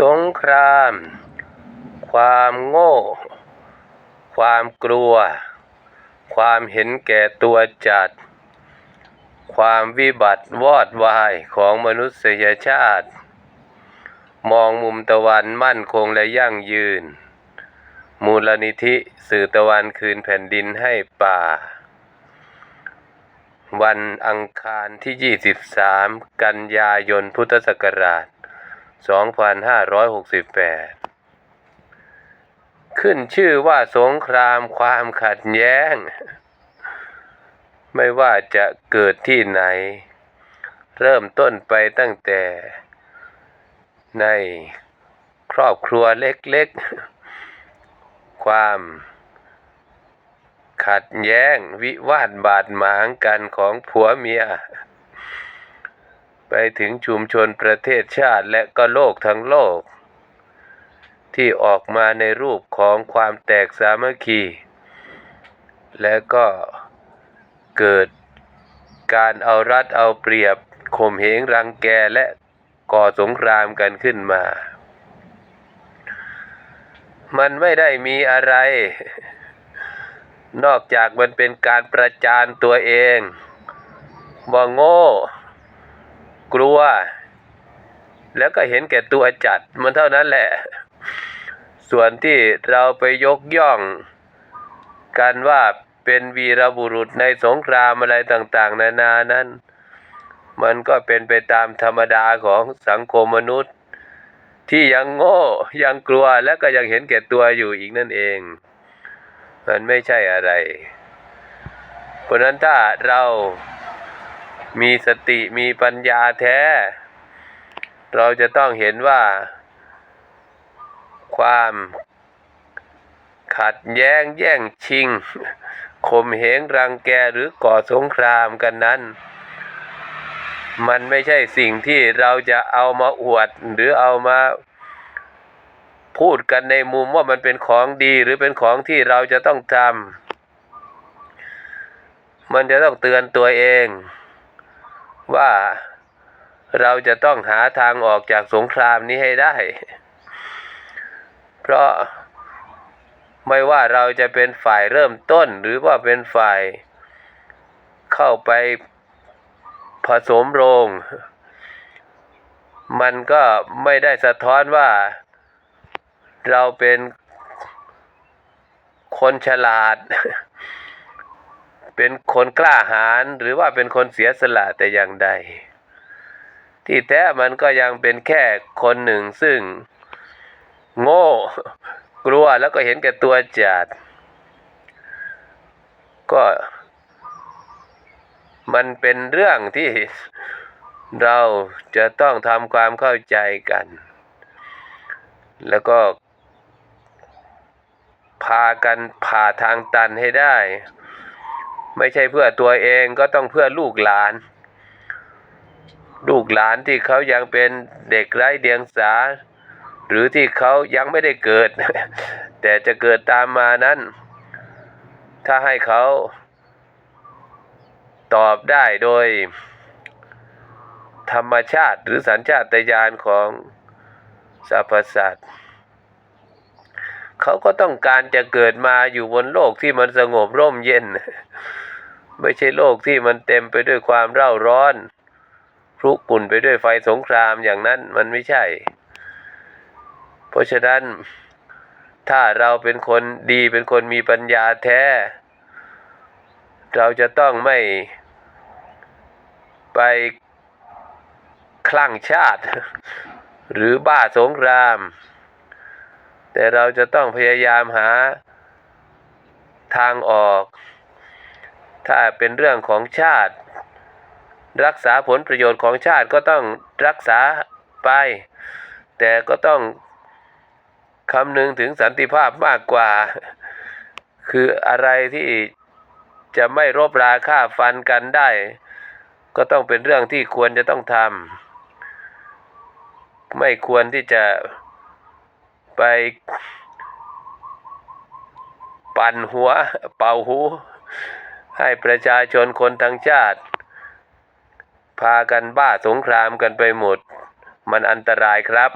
สงคราม ความโง่ ความกลัว ความเห็นแก่ตัวจัด ความวิบัติวอดวายของมนุษยชาติ มองมุมตะวันมั่นคงและยั่งยืน มูลนิธิสื่อตะวันคืนแผ่นดินให้ป่า วันอังคารที่ 23 กันยายนพุทธศักราช 2568 ขึ้นชื่อว่าสงครามความขัดแย้ง ไม่ว่าจะเกิดที่ไหน เริ่มต้นไปตั้งแต่ ในครอบครัวเล็กๆ ความขัดแย้งวิวาทบาดหมางกันของผัวเมีย ไปถึงชุมชนประเทศชาติและก็โลกทั้งโลก ที่ออกมาในรูปของความแตกสามัคคี และก็เกิดการเอารัดเอาเปรียบข่มเหงรังแกและก่อสงครามกันขึ้นมา มันไม่ได้มีอะไร นอกจากมันเป็นการประจานตัวเองว่าโง่ กลัว แล้วก็เห็นแก่ตัวจัดมันเท่านั้นแหละ ส่วนที่เราไปยกย่อง กันว่าเป็นวีรบุรุษในสงครามอะไรต่าง ๆ นานานั้น มันก็เป็นไปตามธรรมดาของสังคมมนุษย์ ที่ยังโง่ยังกลัวและก็ยังเห็นแก่ตัวอยู่อีกนั่นเอง มันไม่ใช่อะไร เพราะนั้นถ้าเรา มีสติมีปัญญาแท้ เราจะต้องเห็นว่า ความขัดแย้งแย่งชิงข่มเหงรังแกหรือก่อสงครามกันนั้น มันไม่ใช่สิ่งที่เราจะเอามาอวด หรือเอามาพูดกันในมุมว่ามันเป็นของดีหรือเป็นของที่เราจะต้องทำมันจะต้องเตือนตัวเอง ว่าเราจะต้องหาทางออกจากสงครามนี้ให้ได้ เพราะไม่ว่าเราจะเป็นฝ่ายเริ่มต้นหรือว่าเป็นฝ่ายเข้าไปผสมโรง มันก็ไม่ได้สะท้อนว่าเราเป็นคนฉลาด เป็นคนกล้าหาญหรือว่าเป็นคนเสียสละแต่อย่างใด ที่แท้มันก็ยังเป็นแค่คนหนึ่งซึ่ง โง่ กลัวแล้วก็เห็นแก่ตัวจัด ก็ มันเป็นเรื่องที่เราจะต้องทำความเข้าใจกัน แล้วก็พากันผ่าทางตันให้ได้ ไม่ใช่เพื่อตัวเองก็ต้องเพื่อลูกหลาน ลูกหลานที่เขายังเป็นเด็กไร้เดียงสา หรือที่เขายังไม่ได้เกิด แต่จะเกิดตามมานั้น ถ้าให้เขาตอบได้โดย ธรรมชาติหรือสัญชาตญาณของสรรพสัตว์เขาก็ต้องการจะเกิดมาอยู่บนโลกที่มันสงบร่มเย็น ไม่ใช่โลกที่มันเต็มไปด้วยความเร่าร้อนพลุกลุ่นไปด้วยไฟสงครามอย่างนั้นมันไม่ใช่ เพราะฉะนั้น ถ้าเราเป็นคนดีเป็นคนมีปัญญาแท้ เราจะต้องไม่ไปคลั่งชาติ หรือบ้าสงคราม แต่เราจะต้องพยายามหาทางออก ถ้าเป็นเรื่องของชาติ รักษาผลประโยชน์ของชาติก็ต้องรักษาไป แต่ก็ต้องคำนึงถึงสันติภาพมากกว่า คืออะไรที่จะไม่รบราฆ่าฟันกันได้ ก็ต้องเป็นเรื่องที่ควรจะต้องทำไม่ควรที่จะไปปั่นหัวเป่าหู ให้ประชาชนคนทั้งชาติ พากันบ้าสงครามกันไปหมด มันอันตรายครับ